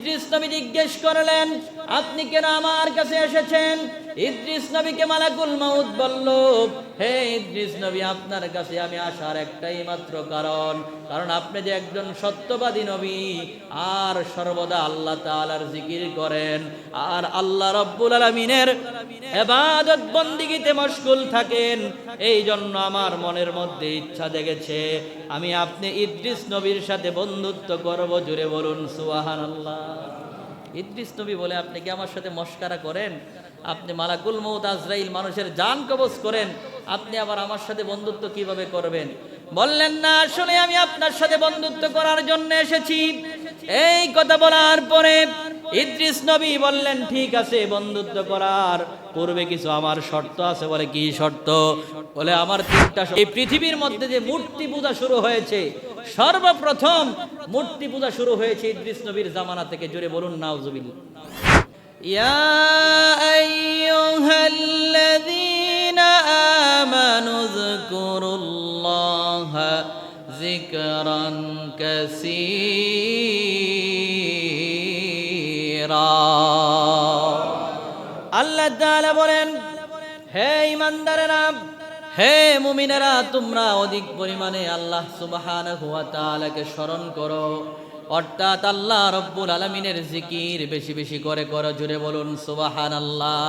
ইদ্রিস নবী জিজ্ঞেস করলেন আপনি কেন আমার কাছে এসেছেন? ইদ্রিস নবীকে মালাকুল মাউদ বলল হে ইদ্রিস নবী, আপনার কাছে আমি আসার একটাই মাত্র কারণ। কারণ আপনি যে একজন সত্যবাদী নবী, আর সর্বদা আল্লাহ তাআলার জিকির করেন। আর আল্লাহ রব্বুল আলামিনের এবাদত বন্দিগিতে মশগুল থাকেন। এই জন্য আমার মনের মধ্যে ইচ্ছা জেগেছে, আমি আপনি ইদ্রিস নবীর সাথে বন্ধুত্ব করব, জুড়ে বলুন সুবহানাল্লাহ। ইদ্রিস নবী বলে আপনি কি আমার সাথে মস্কারা করেন? আপনি মালাকুল মৌত আজরাইল মানুষের জান কবজ করেন, আপনি আবার আমার সাথে বন্ধুত্ব কীভাবে করবেন? বললেন, না আসলে আমি আপনার সাথে বন্ধুত্ব করার জন্য এসেছি। এই কথা বলার পরে ইদ্রিস নবী বললেন, ঠিক আছে, বন্ধুত্ব করার পূর্বে কিছু আমার শর্ত আছে। বলে, কি শর্ত? বলে, আমার তিনটা এই পৃথিবীর মধ্যে যে মূর্তি পূজা শুরু হয়েছে, সর্বপ্রথম মূর্তি পূজা শুরু হয়েছে ইদ্রিস নবীর জামানা থেকে। জুড়ে বলুন, নাউজুবিল্লাহ। يا أيها الذين آمنوا اذكروا الله ذكرا كثيرا আল্লাহ তাআলা বলেন হে ইমানদারেরা হে মুমিনেরা তোমরা অধিক পরিমাণে আল্লাহ সুবহানাহু ওয়া তাআলাকে স্মরণ করো অর্থাৎ আল্লাহ রব্বুল আলমিনের জিকির বেশি বেশি করে করো জুড়ে বলুন সুবাহান আল্লাহ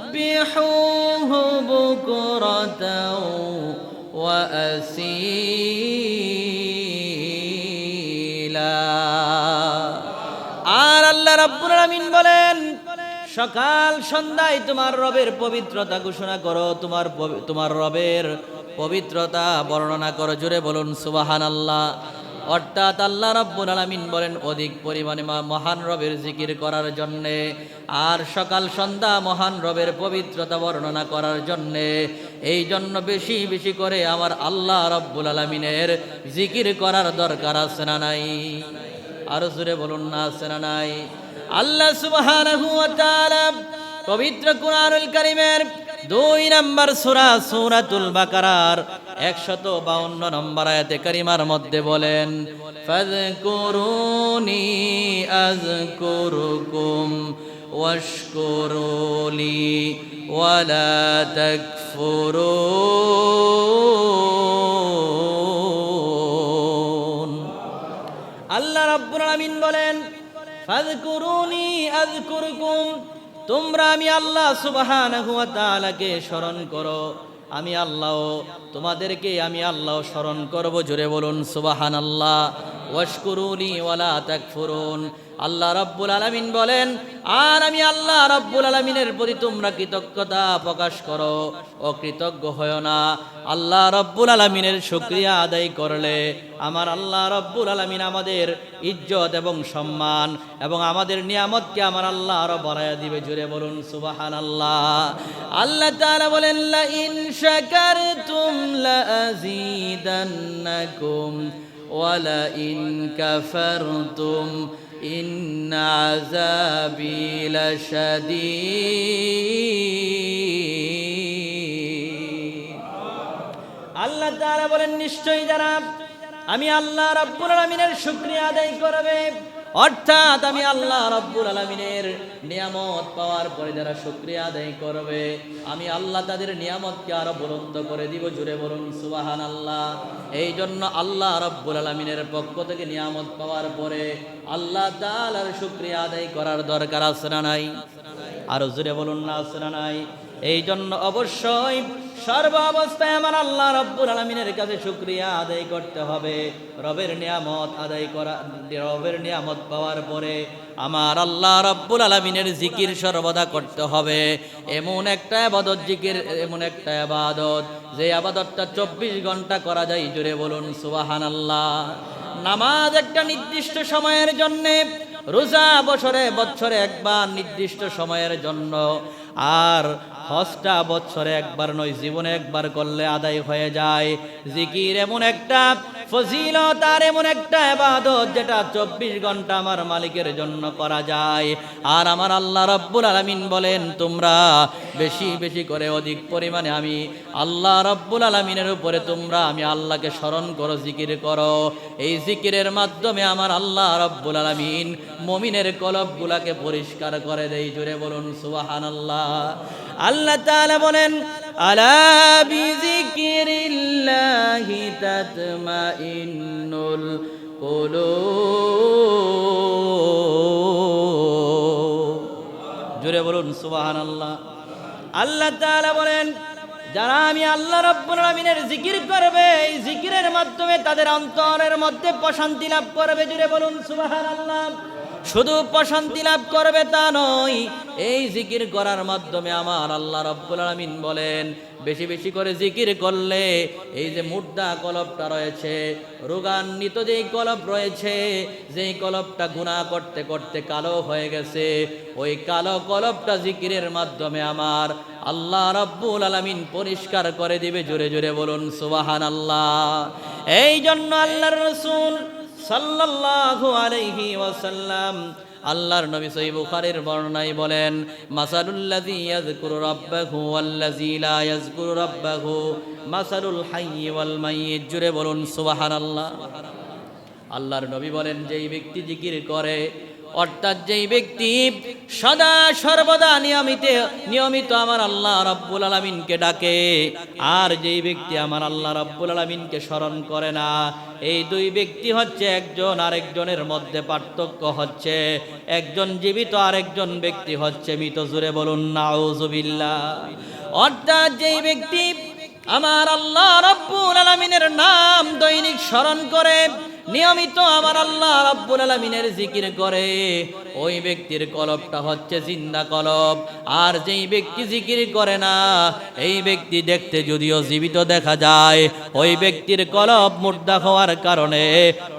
وسبحوه بكرة وأسيلا আর আল্লাহ রাব্বুল আলামিন বলেন সকাল সন্ধ্যায় তোমার রবের পবিত্রতা ঘোষণা করো তোমার পবি- তোমার রবের পবিত্রতা বর্ণনা করো জুড়ে বলুন সুবহানাল্লাহ অর্থাৎ আল্লাহ রাব্বুল আলামিন বলেন, অধিক পরিমাণে মহান রবের জিকির করার জন্যে আর সকাল সন্ধ্যা মহান রবের পবিত্রতা বর্ণনা করার জন্যে। এই জন্য বেশি বেশি করে আমার আল্লাহ রব্বুল আলামিনের জিকির করার দরকার আছে না নাই? আরও জোরে বলুন না আছে না নাই? আল্লাহ সুবহানাহু ওয়া তাআলা পবিত্র কুরআনুল কারীমের দুই নম্বর সূরা সূরাতুল বাকারার 152 নম্বর আয়াতে কারিমার মধ্যে বলেন, ফাযকুরুনি আযকুরুকুম ওয়াশকুরুলি ওয়ালা তাকফুরুন। আল্লাহ রাব্বুল আলামিন বলেন, ফাযকুরুনি আযকুরকুম, তোমরা আমি আল্লাহ সুবহানাহু ওয়া তাআলাকে স্মরণ করো। আমি আল্লাহ তোমাদেরকে আমি আল্লাহ স্মরণ করব। জোরে বলুন সুবহানাল্লাহ। ওয়াশকুরুনি ওয়ালা তাকফুরুন। আল্লাহ রাব্বুল আলামিন বলেন, আর আমি আল্লাহ রাব্বুল আলামিনের প্রতি তোমরা কৃতজ্ঞতা প্রকাশ করো। অকৃতজ্ঞ হয় না। আল্লাহ রাব্বুল আলামিনের শুকরিয়া আদায় করলে আমার আল্লাহ রাব্বুল আলামিন আমাদের ইজ্জত এবং সম্মান এবং আমাদের নিয়ামতকে আমার আল্লাহ আরও বাড়াইয়া দিবে। জুড়ে বলুন, সুবহানাল্লাহ। আল্লাহ তাআলা বলেন, লা ইন শাকারতুম লা আযীদান্নাকুম। ওয়ালা كفرتم إن عذابي لشديد. আল্লাহ তারা বলেন, নিশ্চয়ই যারা আমি আল্লাহ রাব্বুল আলামিনের শুকরিয়া আদায় করবে অর্থাৎ আমি আল্লাহ রাব্বুল আলামিনের নিয়ামত পাওয়ার পরে যারা শুকরিয়া আদায় করবে, আমি আল্লাহ তাদের নিয়ামতকে আরও বলন্ত করে দিব জুড়ে বলুন সুবাহান আল্লাহ এই জন্য আল্লাহ রাব্বুল আলামিনের পক্ষ থেকে নিয়ামত পাওয়ার পরে আল্লাহ তাআলার শুকরিয়া আদায় করার দরকার না নাই? আরও জুড়ে বলুন না না নাই? এই জন্য অবশ্যই সর্ব অবস্থায় আমার আল্লাহ রব্বুল আলমিনের কাছে শুক্রিয়া আদায় করতে হবে। রবের নিয়ামত আদায় করা, রবের নিয়ামত পাওয়ার পরে আমার আল্লাহ রব্বুল আলমিনের জিকির সর্বদা করতে হবে। এমন একটা আবাদত জিকির, এমন একটা আবাদত, যে আবাদতটা চব্বিশ ঘণ্টা করা যায় জুড়ে বলুন সুবাহান আল্লাহ নামাজ একটা নির্দিষ্ট সময়ের জন্যে, রোজা বছরে বছরে একবার নির্দিষ্ট সময়ের জন্য। আর হজটা বছরে একবার নয় জীবনে একবার করলে আদায় হয়ে যায়। জিকির এমন একটা ফজিলত আর এমন একটা এবাদত যেটা চব্বিশ ঘণ্টা আমার মালিকের জন্য করা যায়। আর আমার আল্লাহ রব্বুল আলমিন বলেন, তোমরা বেশি বেশি করে অধিক পরিমাণে আমি আল্লাহ রব্বুল আলমিনের উপরে তোমরা আমি আল্লাহকে স্মরণ করো, জিকির করো। এই জিকিরের মাধ্যমে আমার আল্লাহ রব্বুল আলমিন মমিনের কলবগুলাকে পরিষ্কার করে দেই জুড়ে বলুন সুবাহান আল্লাহ আল্লাহ তাআলা বলেন আলা বিজিকিরিল্লাহি তাতমাইন্নুল কুলুব। জুড়ে বলুন সুবাহান আল্লাহ আল্লাহ তাআলা বলেন, যারা আমি আল্লাহ রব্বুল আলামিনের জিকির করবে, এই জিকিরের মাধ্যমে তাদের অন্তরের মধ্যে প্রশান্তি লাভ করবে। জুড়ে বলুন সুবাহান আল্লাহ শুধু প্রশান্তি লাভ করবে তা নয়, এই জিকির করার মাধ্যমে আমার আল্লাহ রব্বুল আলামিন বলেন, বেশি বেশি করে জিকির করলে এই যে মুর্দা কলবটা রয়েছে, রোগান্বিত যেই কলব রয়েছে, যেই কলবটা গুণা করতে করতে কালো হয়ে গেছে, ওই কালো কলবটা জিকিরের মাধ্যমে আমার আল্লাহ রব্বুল আলামিন পরিষ্কার করে দিবে। জোরে জোরে বলুন সুবাহান আল্লাহ এই জন্য আল্লাহর রসুল সাল্লাল্লাহু আলাইহি ওয়াসাল্লাম, আল্লাহর নবী সহি বুখারীর বর্ণনায় বলেন মাসালুল্লাযী ইয়াযকুরু রাব্বাহু ওয়াল্লাযী লা ইয়াযকুরু রাব্বাহু মাসালুল হাইয়্যি ওয়াল মাইয়িত। জুড়ে বলুন, সুবহানাল্লাহ। আল্লাহর নবী বলেন, যেই ব্যক্তি জিকির করে অর্থাৎ যেই ব্যক্তি সদা সর্বদা নিয়মিত নিয়মিত আমার আল্লাহ রব্বুল আলমিনকে ডাকে, আর যেই ব্যক্তি আমার আল্লাহ রব্বুল আলমিনকে স্মরণ করে না, এই দুই ব্যক্তি হচ্ছে একজন আরেকজনের মধ্যে পার্থক্য হচ্ছে। একজন জীবিত, আরেকজন ব্যক্তি হচ্ছে মৃত। জুড়ে বলুন নাউজুবিল্লাহ অর্থাৎ যেই ব্যক্তি আমার আল্লাহ রব্বুল আলমিনের নাম দৈনিক স্মরণ করে নিয়মিত আমার আল্লাহ রাব্বুল আলামিনের জিকির করে। ওই ব্যক্তির কলবটা হচ্ছে জিন্দা কলব। আর যেই ব্যক্তি জিকির করে না, এই ব্যক্তি দেখতে যদিও জীবিত দেখা যায়, ওই ব্যক্তির কলব মুর্দা হওয়ার কারণে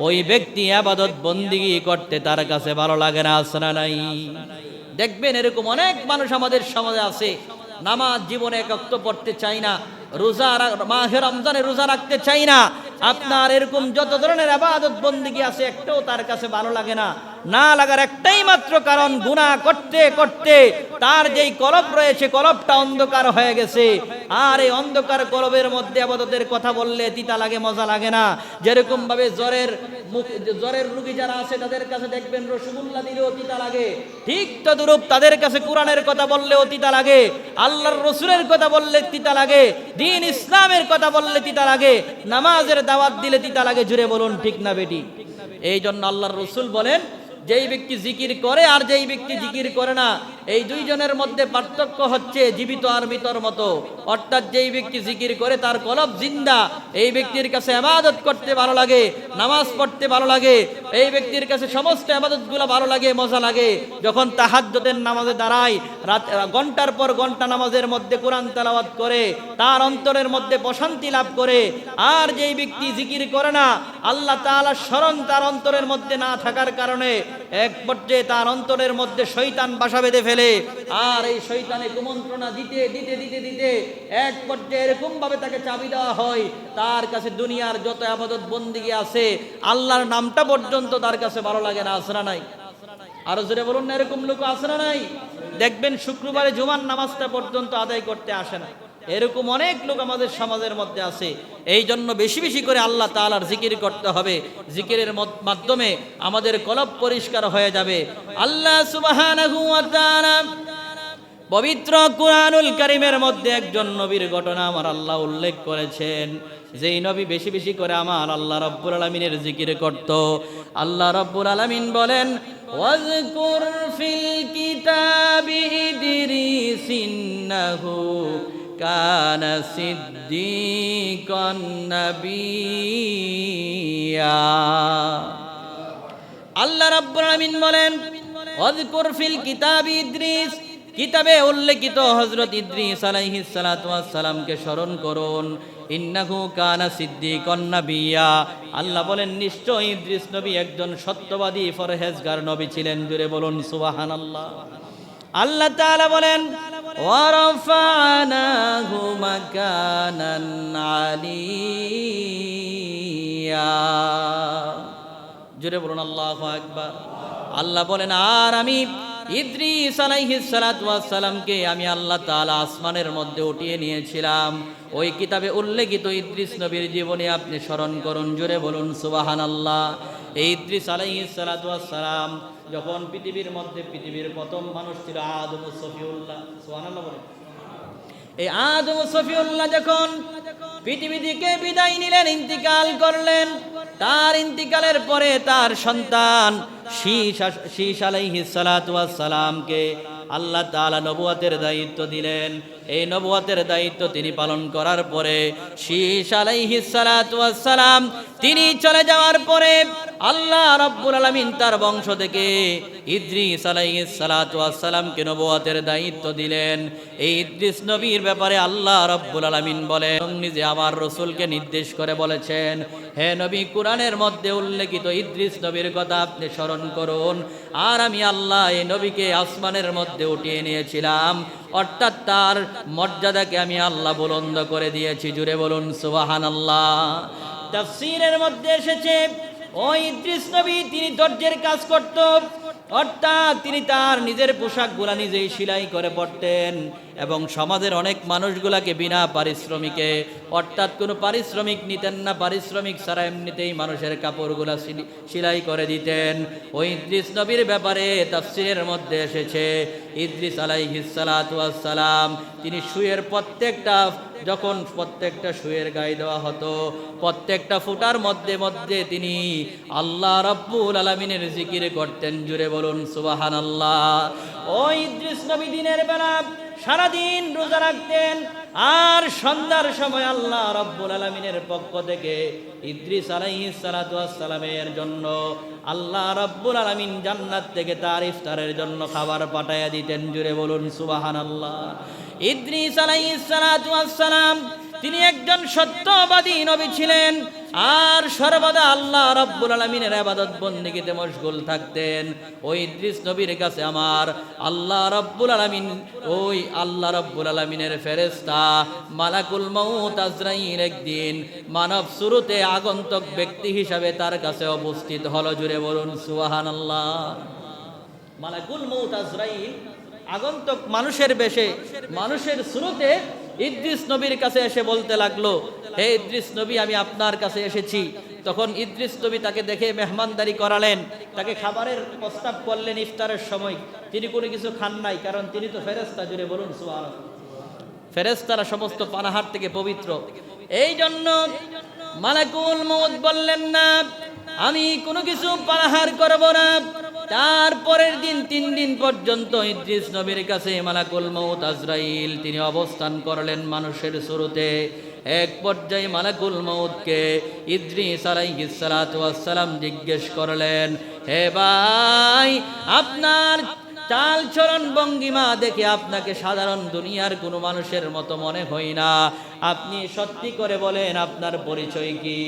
ওই ব্যক্তি আবাদত বন্দিগি করতে তার কাছে ভালো লাগে না আসনা নাই? দেখবেন এরকম অনেক মানুষ আমাদের সমাজে আছে। নামাজ জীবনে একাত্ম পড়তে চাই না রোজা রা- মাহে রমজানে রোজা রাখতে চাই না। আপনার এরকম যত ধরনের আবাদত বন্দিগি আছে, একটাও তার কাছে ভালো লাগে না। না লাগার একটাই মাত্র কারণ, গুনাহ করতে করতে তার যেই কলব রয়েছে, কলবটা অন্ধকার হয়ে গেছে। আর এই অন্ধকার কলবের মধ্যে আবাদতের কথা বললে তিতা লাগে, মজা লাগে না। যেরকম ভাবে জ্বরের মুখ জ্বরের রুগী যারা আছে, তাদের কাছে দেখবেন রসগোল্লা দিলেও তিতা লাগে। ঠিক তদরূপ তাদের কাছে কোরআনের কথা বললেও তিতা লাগে। আল্লাহর রসুলের কথা বললে তিতা লাগে। দিন ইসলামের কথা বললে তিতা লাগে, নামাজের দাওয়াত দিলে তিতা লাগে, জুড়ে বলুন, ঠিক না বেটি? এই জন্য আল্লাহর রসুল বলেন, যেই ব্যক্তি জিকির করে আর যেই ব্যক্তি জিকির করে না এই দুইজনের মধ্যে পার্থক্য হচ্ছে জীবিত আর মৃতর মতো। অর্থাৎ যেই ব্যক্তি জিকির করে তার কলব জিন্দা, এই ব্যক্তির কাছে আবাদত করতে ভালো লাগে, নামাজ পড়তে ভালো লাগে, এই ব্যক্তির কাছে সমস্ত আবাদতগুলো ভালো লাগে, মজা লাগে। যখন তাহাজ্জতের নামাজে দাঁড়ায়, রাত, ঘণ্টার পর ঘণ্টা নামাজের মধ্যে কোরআন তেলাওয়াত করে, তার অন্তরের মধ্যে প্রশান্তি লাভ করে, আর যেই ব্যক্তি জিকির করে না, আল্লাহ তাআলা স্মরণ তার অন্তরের মধ্যে না থাকার কারণে এক পর্যায়ে তার অন্তরের মধ্যে শৈতান বাসা বেঁধে ফেলে। আর এই শৈতানে কুমন্ত্রণা দিতে দিতে দিতে দিতে এক পর্যায়ে এরকম ভাবে তাকে চাবি দেওয়া হয়। তার কাছে দুনিয়ার যত আবাদত বন্দিগি আছে, আল্লাহর নামটা পর্যন্ত তার কাছে ভালো লাগে না আসরা নাই? আরও জোরে বলুন না, এরকম লোক আসরা নাই? দেখবেন শুক্রবারে জুমান নামাজটা পর্যন্ত আদায় করতে আসে না। এরকম অনেক লোক আমাদের সমাজের মধ্যে আছে। এই জন্য বেশি বেশি করে আল্লাহ তাআলার জিকির করতে হবে। জিকিরের মাধ্যমে আমাদের কলব পরিষ্কার হয়ে যাবে। আল্লাহ পবিত্র কুরআনুল কারীমের মধ্যে একজন নবীর ঘটনা আমার আল্লাহ উল্লেখ করেছেন। যেই নবী বেশি বেশি করে আমার আল্লাহ রব্বুল আলমিনের জিকির করত। আল্লাহ রব্বুল আলমিন বলেন, ওয়াজকুর ফিল কিতাবি ইদরিস কানা সিদ্দিকান নাবিয়্যা আল্লাহ রাব্বুল আলামিন বলেন অযকুর ফিল কিতাবি ইদ্রিস কিতাবে উল্লেখিত হযরত ইদ্রিস আলাইহিস সালাতু ওয়াস সালামকে স্মরণ করুন। ইন্নাহু কানা সিদ্দিকন নাবিয়া আল্লাহ বলেন নিশ্চয় ইদ্রিস নবী একজন সত্যবাদী ফরহেজগার নবী ছিলেন। জুড়ে বলুন সুবহানাল্লাহ। আল্লাহ তাআলা বলেন ওয়ারফানাহু মাকানান আলিয়া জুড়ে বলুন, আল্লাহু আকবার। আল্লাহ বলেন, আর আমি ইদ্রিস সালামকে আমি আল্লাহ তাআলা আসমানের মধ্যে উঠিয়ে নিয়েছিলাম। ওই কিতাবে উল্লেখিত ইদ্রিস নবীর জীবনে আপনি স্মরণ করুন, জোরে বলুন, সুবহানাল্লাহ। এই ইদ্রিস আলাইহি সালাম যখন পৃথিবীর মধ্যে পৃথিবীর প্রথম মানুষ ছিল আদম সফিউল্লাহ, সুবহানাল্লাহ বলেন। এই আদম সফিউল্লাহ যখন পৃথিবী থেকে বিদায় নিলেন, ইন্তিকাল করলেন, তার ইন্তিকালের পরে তার সন্তান শীষ আলাইহি আলাইহিস সালাতু ওয়াস সালামকে আল্লাহ তাআলা নবুয়াতের দায়িত্ব দিলেন। এই নবুয়াতের দায়িত্ব তিনি পালন করার পরে শীষ আলাইহি সালাতু ওয়াস সালাম তিনি চলে যাওয়ার পরে আল্লাহ রাব্বুল আলামিন তার বংশ থেকে ইদ্রিস আলাইহিস সালাতু ওয়াস সালামকে নবুয়াতের দায়িত্ব দিলেন। এই ইদ্রিস নবীর ব্যাপারে আল্লাহ রাব্বুল আলামিন বলে এবং নিজে আমার রসুলকে নির্দেশ করে বলেছেন, হে নবী, কোরআনের মধ্যে উল্লেখিত ইদ্রিস নবীর কথা আপনি স্মরণ করুন। আর আমি আল্লাহ এই নবীকে আসমানের মধ্যে উঠিয়ে নিয়েছিলাম। অর্থাৎ তার মর্যাদাকে আমি আল্লাহ বুলন্দ করে দিয়েছি। জুড়ে বলুন সুবাহান আল্লাহ তাফসীরের মধ্যে এসেছে ওই ইদ্রিস নবী তিনি দরজের কাজ করত। অর্থাৎ তিনি তার নিজের পোশাক পোশাকগুলা নিজেই সেলাই করে পড়তেন এবং সমাজের অনেক মানুষগুলাকে বিনা পারিশ্রমিকে, অর্থাৎ কোনো পারিশ্রমিক নিতেন না, পারিশ্রমিক ছাড়া এমনিতেই মানুষের কাপড়গুলা সিলি- সেলাই করে দিতেন। ওই ইদ্রিস নবীর ব্যাপারে তাফসিরের মধ্যে এসেছে, ইদ্রিস আলাইহিসালাম তিনি শুয়ের প্রত্যেকটা, যখন প্রত্যেকটা শুয়ের গায়ে দেওয়া হতো, প্রত্যেকটা ফুটার মধ্যে মধ্যে তিনি আল্লাহ রব্বুল আলমিনের জিকির করতেন। জুড়ে বলুন সুবাহান আল্লাহ ওই ইদ্রিস নবী দিনের বেলা সারাদিন রোজা রাখতেন। আর সন্ধ্যার সময় আল্লাহ রব্বুল আলমিনের পক্ষ থেকে ইদ্রিস সালামের জন্য আল্লাহ রব্বুল আলমিন জান্নাত থেকে তার ইফতারের জন্য খাবার পাঠাইয়া দিতেন। জুড়ে বলুন সুবাহান আল্লাহ ইদ্রিস আলাইহিস সালাম তিনি একজন সত্যবাদী নবী ছিলেন। আর সর্বদা আল্লাহ রব্বুল আলমিনের আবাদত বন্দিগিতে মশগুল থাকতেন। ওই ইদ্রিস নবীর কাছে আমার আল্লাহ রব্বুল আলমিন, ওই আল্লাহ রব্বুল আলমিনের ফেরেস্তা মালাকুল মৌত আজরাইল একদিন মানব শুরুতে আগন্তক ব্যক্তি হিসাবে তার কাছে উপস্থিত হলো। জুড়ে বলুন সুহান আল্লাহ মালাকুল মৌত আজরাইল আগন্তক মানুষের বেশে, মানুষের শুরুতে ইদ্রিস নবীর কাছে এসে বলতে লাগল হে ইদ্রিস নবী, আমি আপনার কাছে এসেছি। তখন ইদ্রিস নবী তাকে দেখে মেহমানদারি করালেন। তাকে খাবারের প্রস্তাব করলেন ইফতারের সময়। তিনি কোনো কিছু খান নাই, কারণ তিনি তো ফেরেস্তা জুড়ে বলুন সুয়ার ফেরেস্তারা সমস্ত পানাহার থেকে পবিত্র। এই জন্য মালাকুল মৌত বললেন না, আমি কোনো কিছু পানাহার করব না। তারপরের দিন, তিন দিন পর্যন্ত ইদ্রিস নবীর কাছে মালাকুল মৌত আজরাইল, তিনি অবস্থান করলেন মানুষের শুরুতে। এক পর্যায়ে মালাকুল মৌদকে ইদ্রিস আলাইহিস সালাম জিজ্ঞেস করলেন হে ভাই আপনার চাল চরণ ভঙ্গিমা দেখে আপনাকে সাধারণ দুনিয়ার কোনো মানুষের মতো মনে হয় না। আপনি সত্যি করে বলেন, আপনার পরিচয় কি?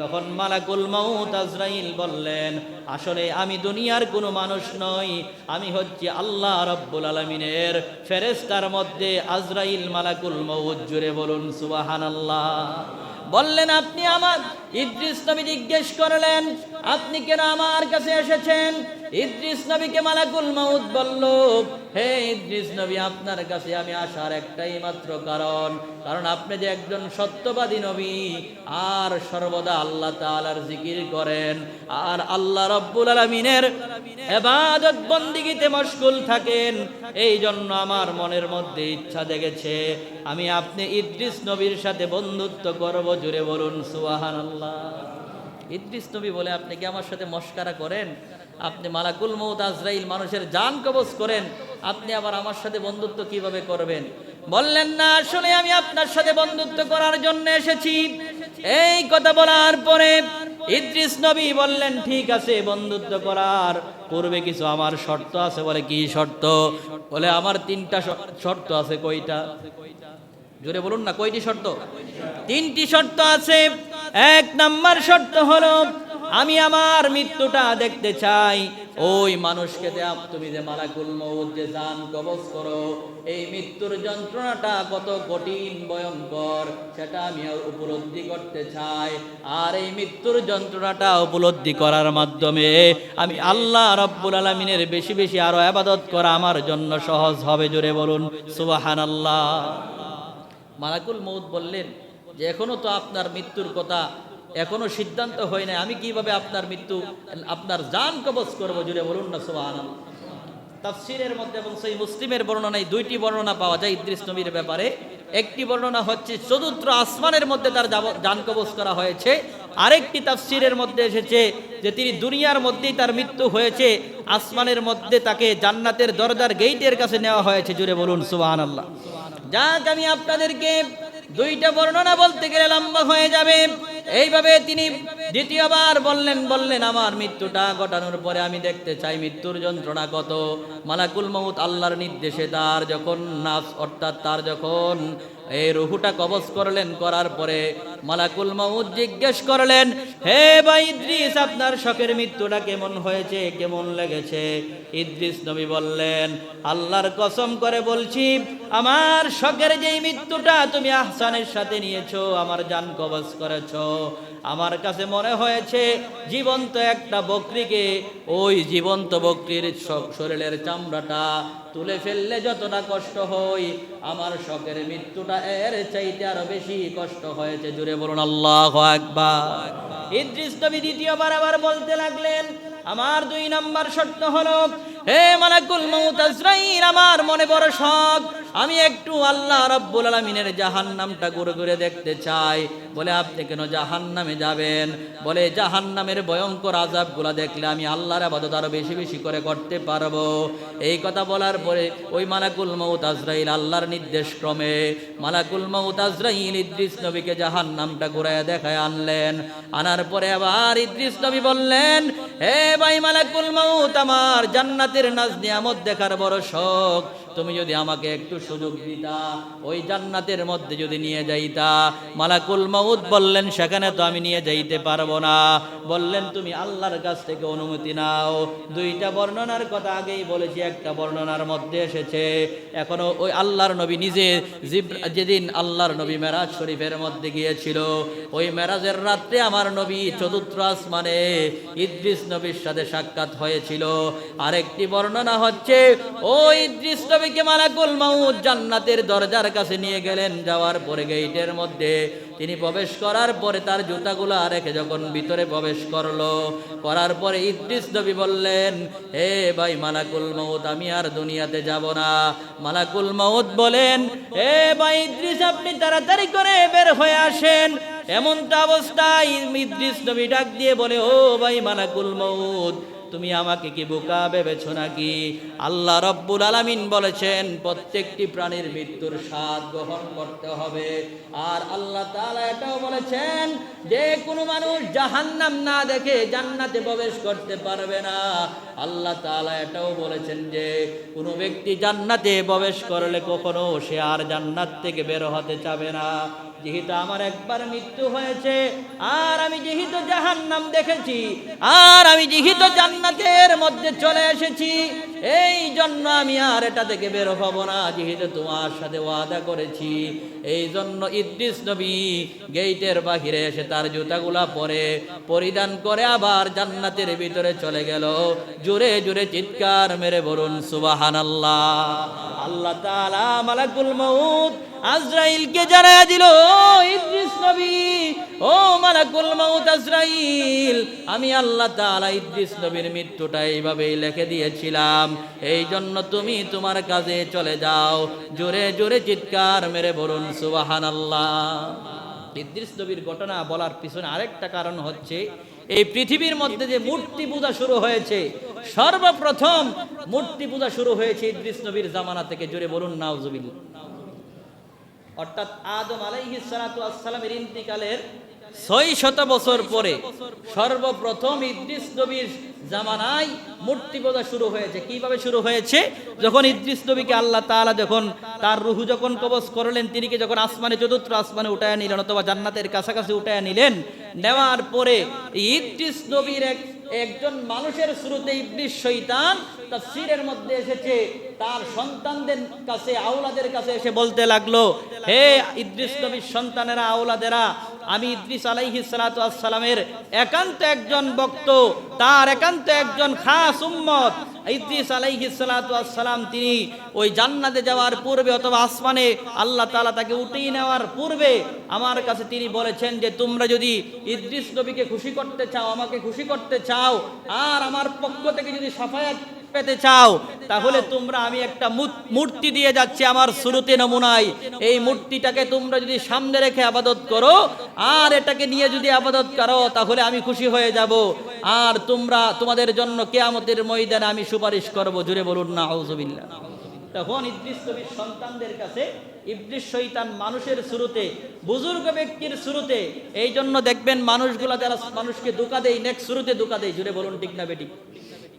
তখন মালাকুল মাউত আজরাইল বললেন, আসলে আমি দুনিয়ার কোনো মানুষ নই, আমি হচ্ছি আল্লাহ রব্বুল আলমিনের ফেরেস্তার মধ্যে আজরাইল মালাকুল মৌত জুড়ে বলুন সুবাহান আল্লাহ বললেন, আপনি আমার ইদ্রিস নবী জিজ্ঞেস করলেন, আপনি কেন আমার কাছে এসেছেন? ইদ্রিস নবীকে মালাকুল মাউদ বলল, হে ইদ্রিস নবী, আপনার কাছে আমি আসার একটাই মাত্র কারণ কারণ আপনি যে একজন সত্যবাদী নবী, আর সর্বদা আল্লাহ তাআলার জিকির করেন, আর আল্লাহ রব্বুল আলমিনের এবাদত বন্দিগিতে মশগুল থাকেন। এই জন্য আমার মনের মধ্যে ইচ্ছা জেগেছে, আমি আপনি ইদ্রিস নবীর সাথে বন্ধুত্ব করব, জুড়ে বলুন সুবাহান আল্লাহ ইদ্রিস নবী বলে, আপনি কি আমার সাথে মস্কারা করেন? আপনি মালাকুল মৌত আজরাইল মানুষের জান কবজ করেন, আপনি আবার আমার সাথে বন্ধুত্ব কীভাবে করবেন? বললেন, না আসলে আমি আপনার সাথে বন্ধুত্ব করার জন্য এসেছি। এই কথা বলার পরে ইদ্রিস নবী বললেন, ঠিক আছে, বন্ধুত্ব করার পূর্বে কিছু আমার শর্ত আছে। বলে, কি শর্ত? বলে, আমার তিনটা শর্ত আছে। কয়টা? জোরে বলুন না, কয়টি শর্ত? তিনটি শর্ত আছে। এক নাম্বার শর্ত হলো আমি আমার মৃত্যুটা দেখতে চাই। ওই মানুষকে দেয়া, তুমি যে মালাকুল মৌত যে জান কবজ করো, এই মৃত্যুর যন্ত্রণাটা কত কঠিন, ভয়ঙ্কর, সেটা আমি উপলব্ধি করতে চাই। আর এই মৃত্যুর যন্ত্রণাটা উপলব্ধি করার মাধ্যমে আমি আল্লাহ রব্বুল আলমিনের বেশি বেশি আরও আবাদত করা আমার জন্য সহজ হবে, জোরে বলুন সুবাহান আল্লাহ মালাকুল মৌত বললেন যে, এখনও তো আপনার মৃত্যুর কথা এখনও সিদ্ধান্ত হয় নাই, আমি কীভাবে আপনার মৃত্যু, আপনার জান কবজ করব জুড়ে বলুন না সোহান তাফসিরের মধ্যে এবং সেই মুসলিমের বর্ণনায় দুইটি বর্ণনা পাওয়া যায় ইদ্রিস নবীর ব্যাপারে। একটি বর্ণনা হচ্ছে, চতুর্থ আসমানের মধ্যে তার জান কবজ করা হয়েছে। আরেকটি তাফসিরের মধ্যে এসেছে যে তিনি দুনিয়ার মধ্যেই তার মৃত্যু হয়েছে, আসমানের মধ্যে তাকে জান্নাতের দরজার গেইটের কাছে নেওয়া হয়েছে, জুড়ে বলুন সুবাহ আল্লাহ যাক, আমি আপনাদেরকে দুইটা বর্ণনা বলতে গেলে লম্বা হয়ে যাবে। এইভাবে তিনি দ্বিতীয়বার বললেন বললেন, আমার মৃত্যুটা ঘটানোর পরে আমি দেখতে চাই মৃত্যুর যন্ত্রণা কত। মালাকুল মৌত আল্লাহর নির্দেশে তার যখন নাস অর্থাৎ তার যখন এই রুহুটা কবজ করলেন, করার পরে মালাকুল মাউদ জিজ্ঞেস করলেন, হে ভাই ইদ্রিস, আপনার শখের মৃত্যুটা কেমন হয়েছে, কেমন লেগেছে? ইদ্রিস নবী বললেন, আল্লাহর কসম করে বলছি, আমার শখের যেই মৃত্যুটা তুমি আহসানের সাথে নিয়েছো, আমার জান কবজ করেছ। আমার কাছে মনে হয়েছে, জীবন্ত একটা বকরিকে, ওই জীবন্ত বকরির শরীরের চামড়াটা তুলে ফেললে যতটা কষ্ট হয়, আমার শখের মৃত্যুটা এর চাইতে আরও বেশি কষ্ট হয়েছে। জুড়ে বলুন, আল্লাহ ইদৃষ্টবি দ্বিতীয়বার আবার বলতে লাগলেন, আমার দুই নম্বর শর্ত হলো হে মালাকুল আজরাইল, আমার মনে বড় শখ। আমি একটু আল্লাহ রব্বুল আলমিনের জাহান নামটা ঘুরে ঘুরে দেখতে চাই। বলে, আপনি কেন জাহান নামে যাবেন? বলে জাহান নামের ভয়ঙ্কর আজাবগুলা দেখলে আমি আল্লাহর আবাদত আরও বেশি বেশি করে করতে পারব। এই কথা বলার পরে ওই মালাকুল মৌত আজরাইল, আল্লাহর নির্দেশ ক্রমে মালাকুল মৌত আজরাইল, ইদ্রিস নবীকে জাহান নামটা ঘুরায় দেখায় আনলেন। আনার পরে আবার ইদ্রিস নবী বললেন, হে ভাই মালাকুল মৌত আমার জান্নাতের নাজ নিয়ামত দেখার বড় শখ। তুমি যদি আমাকে একটু সুযোগ দিতা, ওই জান্নাতের মধ্যে যদি নিয়ে যাইতা। মালাকুল মাউদ বললেন, সেখানে তো আমি নিয়ে যাইতে পারব না। বললেন, তুমি আল্লাহর কাছ থেকে অনুমতি নাও। দুইটা বর্ণনার কথা আগেই বলেছি, একটা বর্ণনার মধ্যে এসেছে, এখনও ওই আল্লাহর নবী নিজে যেদিন আল্লাহর নবী মেরাজ শরীফের মধ্যে গিয়েছিল, ওই মেরাজের রাত্রে আমার নবী চতুর্থ আসমানে ইদ্রিস নবীর সাথে সাক্ষাৎ হয়েছিল। আরেকটি বর্ণনা হচ্ছে, ও ইদ্রিস নবীকে মালাকুল মাউদ জান্নাতের দরজার কাছে নিয়ে গেলেন। যাওয়ার পরে গেইটের মধ্যে তিনি প্রবেশ করার পরে তার জুতাগুলো রেখে যখন ভিতরে প্রবেশ করল, করার পরে ইদ্রিস নবী বললেন, হে ভাই মালাকুল মাউদ আমি আর দুনিয়াতে যাব না। মালাকুল মাউদ বলেন হে ভাই ইদ্রিস, আপনি তাড়াতাড়ি করে বের হয়ে আসেন। এমনটা অবস্থায় ইদ্রিস নবী ডাক দিয়ে বলে, ও ভাই মালাকুল মৌদ তুমি আমাকে কি বোকা ভেবেছ নাকি? আল্লাহ রব্বুল আলামিন বলেছেন, প্রত্যেকটি প্রাণীর মৃত্যুর স্বাদ গ্রহণ করতে হবে। আর আল্লাহ তাআলা এটাও বলেছেন, যে কোনো মানুষ জাহান্নাম না দেখে জান্নাতে প্রবেশ করতে পারবে না। আল্লাহ তাআলা এটাও বলেছেন যে, কোনো ব্যক্তি জান্নাতে প্রবেশ করলে কখনো সে আর জান্নাত থেকে বের হতে চাবে না। যেহেতু আমার একবার মৃত্যু হয়েছে, আর আমি যেহেতু জাহান্নাম দেখেছি, আর আমি যেহেতু জান্নাতের মধ্যে চলে এসেছি, এই জন্য আমি আর এটা থেকে বের হব না, যেহেতু তোমার সাথে ওয়াদা করেছি। এই জন্য ইদ্রিস নবী গেইটের বাহিরে এসে তার জুতাগুলা পরে পরিধান করে আবার জান্নাতের ভিতরে চলে গেল। জোরে জোরে চিৎকার মেরে বলুন সুবাহান আল্লাহ আল্লাহ তালা মালাকুল মউত আজরাইলকে জানায়া দিল ইদ্রিস নবী। ও মালাকুল মাউত আজরাইল, আমি আল্লাহ তাআলা ইদ্রিস নবীর মৃত্যুটা এইভাবেই লিখে দিয়েছিলাম। এই জন্য তুমি তোমার কাজে চলে যাও। জোরে জোরে চিৎকার মেরে বলুন, সুবহানাল্লাহ। ইদ্রিস নবীর ঘটনা বলার পিছনে আরেকটা কারণ হচ্ছে, এই পৃথিবীর মধ্যে যে মূর্তি পূজা শুরু হয়েছে, সর্বপ্রথম মূর্তি পূজা শুরু হয়েছে ইদ্রিস নবীর জামানা থেকে। জোরে বলুন, নাউজুবিল্লাহ। অর্থাৎ আদম আলাইহিস সালাতু আসসালামের ইন্তিকালের ছয় শত বছর পরে সর্বপ্রথম ইদ্রিস নবীর জামানায় মূর্তি পূজা শুরু হয়েছে। কীভাবে শুরু হয়েছে? যখন ইদ্রিস নবীকে আল্লাহ তাআলা যখন তার রুহু যখন কবজ করলেন তিনিকে যখন আসমানে চতুর্থ আসমানে উঠায় নিলেন অথবা জান্নাতের কাছাকাছি উঠায় নিলেন নেওয়ার পরে ইদ্রিস নবীর এক একজন মানুষের শুরুতে ইবলিস শৈতান তাফসীরের মধ্যে এসেছে, তার সন্তানদের কাছে, আওলাদের কাছে এসে বলতে লাগল, হে ইদ্রিস নবীর সন্তানেরা, আওলাদেরা, আমি ইদ্রিস আলাইহি সালাতু সালামের একান্ত একজন তার একান্ত একজন খাস উম্মত। ইদ্রিস আলাইহি সালাতু সালাম তিনি ওই জান্নাতে যাওয়ার পূর্বে অথবা আসমানে আল্লাহ তাআলা তাকে উঠিয়ে নেওয়ার পূর্বে আমার কাছে তিনি বলেছেন যে, তোমরা যদি ইদ্রিস নবীকে খুশি করতে চাও, আমাকে খুশি করতে চাও, আর আমার পক্ষ থেকে যদি সাফায়াত পেতে চাও, তাহলে তোমরা আমি একটা মূর্তি দিয়ে যাচ্ছি আমার শুরুতে নমুনায়। এই মূর্তিটাকে তোমরা যদি সামনে রেখে আবাদত করো, আর এটাকে নিয়ে যদি আবাদত করো, তাহলে আমি খুশি হয়ে যাব। আর তোমরা, তোমাদের জন্য কেয়ামতের ময়দানে আমি সুপারিশ করব। জুড়ে বলুন না আউজুবিল্লাহ তখন ইদ্রিস নবীর সন্তানদের কাছে, ইবলিস শৈতান মানুষের শুরুতে বুজুর্গ ব্যক্তির শুরুতে এই জন্য দেখবেন মানুষগুলা যারা মানুষকে দুকা দেয় নেক্সট শুরুতে দুকা দেয়। জুড়ে বলুন, ঠিক না বেটি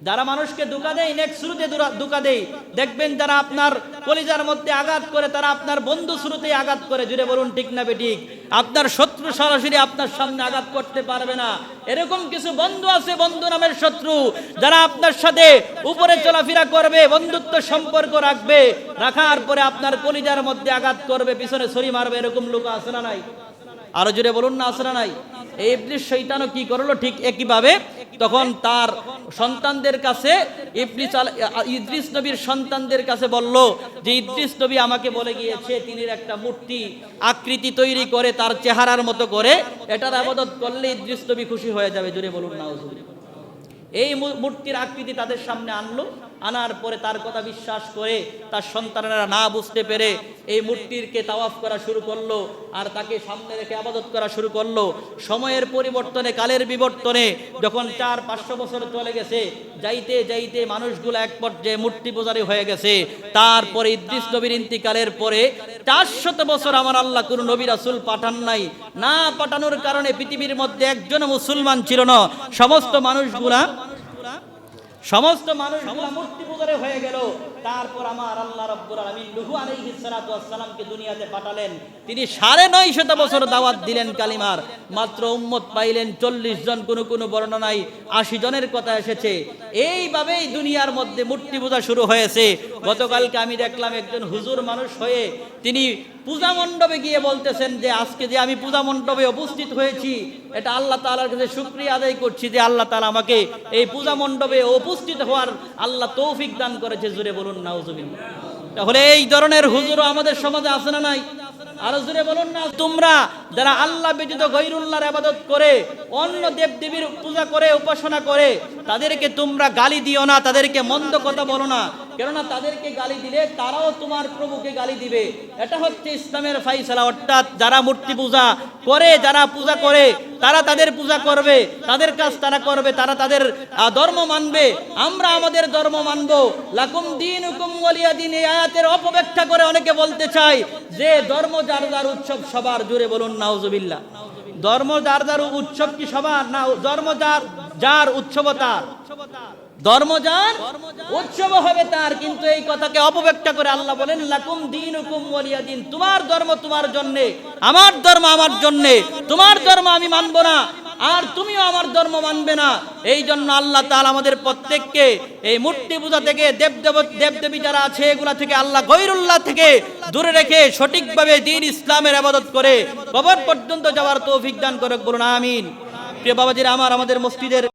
যারা মানুষকে দুকা দেয় নেক্সট শুরুতে দুকা দেয়, দেখবেন যারা আপনার কলিজার মধ্যে আঘাত করে, তারা আপনার বন্ধু শুরুতেই আঘাত করে। জুড়ে বলুন, ঠিক না বেঠিক? আপনার শত্রু সরাসরি আপনার সামনে আঘাত করতে পারবে না। এরকম কিছু বন্ধু আছে, বন্ধু নামের শত্রু, যারা আপনার সাথে উপরে চলাফেরা করবে, বন্ধুত্ব সম্পর্ক রাখবে, রাখার পরে আপনার কলিজার মধ্যে আঘাত করবে, পিছনে ছড়ি মারবে, এরকম লোক আছে না নাই? আরও জোরে বলুন, না আসে না নাই? এই ইবলিস শৈতানও কি করল? ঠিক একইভাবে তখন তার সন্তানদের কাছে ইবলিস ইদ্রিস নবীর সন্তানদের কাছে বলল যে, ইদ্রিস নবী আমাকে বলে গিয়েছে তিনি একটা মূর্তি আকৃতি তৈরি করে তার চেহারার মতো করে, এটার আবাদত করলে ইদ্রিস নবী খুশি হয়ে যাবে। জুড়ে বলুন না এই মূর্তির আকৃতি তাদের সামনে আনলো, আনার পরে তার কথা বিশ্বাস করে তার সন্তানেরা না বুঝতে পেরে এই মূর্তিরকে তাওয়াফ করা শুরু করল আর তাকে সামনে রেখে আবাদত করা শুরু করল। সময়ের পরিবর্তনে, কালের বিবর্তনে যখন চার, পাঁচশো বছর চলে গেছে, যাইতে যাইতে মানুষগুলো এক পর্যায়ে মূর্তি পূজারি হয়ে গেছে। তারপরে ইদ্রিস নবীর ইন্তিকালের পরে চারশত বছর আমার আল্লাহ কোন নবী রাসুল পাঠান নাই। না পাঠানোর কারণে পৃথিবীর মধ্যে একজন মুসলমান ছিল না। সমস্ত মানুষগুলা সমস্ত মানুষ মূর্তি পূজারে হয়ে গেল। তারপর আমার আল্লাহ রব্বুর আলামিন নূহ আলাইহিস সালাতু ওয়াস সালামকে দুনিয়াতে পাঠালেন। তিনি সাড়ে নয় শত বছর দাওয়াত দিলেন কালিমার। মাত্র উম্মত পাইলেন চল্লিশ জন কোনো কোন বর্ণনায় আশি জনের কথা এসেছে। এইভাবেই দুনিয়ার মধ্যে মূর্তি পূজা শুরু হয়েছে। গতকালকে আমি দেখলাম একজন হুজুর মানুষ হয়ে তিনি পূজা মণ্ডপে গিয়ে বলতেছেন যে আজকে যে আমি পূজা মণ্ডপে উপস্থিত হয়েছি এটা আল্লাহ তাআলার কাছে শুক্রিয়া আদায় করছি যে আল্লাহ তালা আমাকে এই পূজা মণ্ডপে উপস্থিত হওয়ার আল্লাহ তৌফিক দান করেছে। জুড়ে বলুন নাউজুবিল্লাহ তাহলে এই ধরনের হুজুরও আমাদের সমাজে আছে না নাই? আরও জোরে বলুন না, তোমরা যারা আল্লাহ ব্যতীত গৈরুল্লাহর আবাদত করে, অন্য দেব দেবীর পূজা করে, উপাসনা করে, তাদেরকে তোমরা গালি দিও না, তাদেরকে মন্দ কথা বলো না। কেননা তাদেরকে গালি দিলে তারাও তোমার প্রভুকে গালি দিবে। এটা হচ্ছে ইসলামের ফাইসালা। অর্থাৎ যারা মূর্তি পূজা করে, যারা পূজা করে, তারা তাদের পূজা করবে, তাদের কাজ তারা করবে, তারা তাদের ধর্ম মানবে। আমরা আমাদের ধর্ম মানব। লাকুম দিন হুকুম ওয়ালিয়া দিন। এই আয়াতের অপব্যাখ্যা করে অনেকে বলতে চাই যে ধর্ম যার যার উৎসব সবার। জুড়ে বলুন, নাউজুবিল্লাহ। ধর্ম যার যার উৎসব কি সবার? না, ধর্ম যার যার উৎসব তার ধর্ম যার উৎসব হবে তার, কিন্তু এই কথাকে অপব্যাখ্যা করে আল্লাহ বলেন, লাকুম দিন হুকুম ওয়ালিয়া দিন তোমার ধর্ম তোমার জন্যে, আমার ধর্ম আমার জন্যে, তোমার ধর্ম আমি মানবো না, আর তুমিও আমার ধর্ম মানবে না। এই জন্য আল্লাহ তাআলা আমাদের প্রত্যেককে এই মূর্তি পূজা থেকে দেব দেব দেবদেবী যারা আছে, এগুলা থেকে আল্লাহ গৈরুল্লাহ থেকে দূরে রেখে সঠিকভাবে দিন ইসলামের আবাদত করে, কবর পর্যন্ত যাওয়ার তৌফিক দান করে বলুন আমিন। প্রিয় বাবাজিরা আমার আমাদের মসজিদের